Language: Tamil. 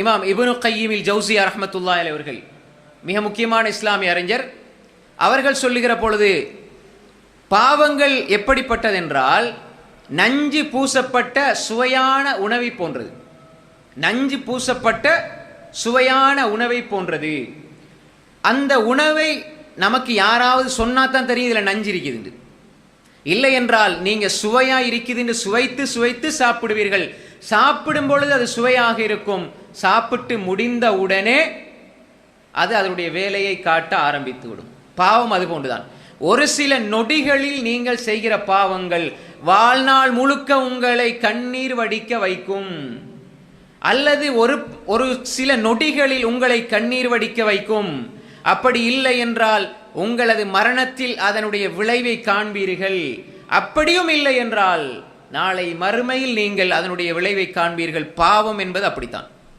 இமாம் இபுனு கையீமில் ஜவுசியா ரஹமத்துல்லா அவர்கள் மிக முக்கியமான இஸ்லாமிய அறிஞர் அவர்கள் சொல்லுகிற பொழுது பாவங்கள் எப்படிப்பட்டதென்றால் நஞ்சு பூசப்பட்ட சுவையான உணவை போன்றது. நஞ்சு பூசப்பட்ட சுவையான உணவை போன்றது. அந்த உணவை நமக்கு யாராவது சொன்னா தான் தெரியும் இதில் நஞ்சு இருக்குது இல்லை என்றால் நீங்க சுவையா இருக்குதுன்னு சுவைத்து சுவைத்து சாப்பிடுவீர்கள். சாப்பிடும் பொழுது அது சுவையாக இருக்கும். சாப்பிட்டு முடிந்த உடனே அது அதனுடைய வேலையை காட்ட ஆரம்பித்து விடும். பாவம் அது போன்றுதான். ஒரு சில நொடிகளில் நீங்கள் செய்கிற பாவங்கள் வாழ்நாள் முழுக்க உங்களை கண்ணீர் வடிக்க வைக்கும். அல்லது ஒரு ஒரு சில நொடிகளில் உங்களை கண்ணீர் வடிக்க வைக்கும். அப்படி இல்லை என்றால் உங்களது மரணத்தில் அதனுடைய விளைவை காண்பீர்கள். அப்படியும் இல்லை என்றால் நாளை மறுமையில் நீங்கள் அதனுடைய விளைவை காண்பீர்கள். பாவம் என்பது அப்படித்தான்.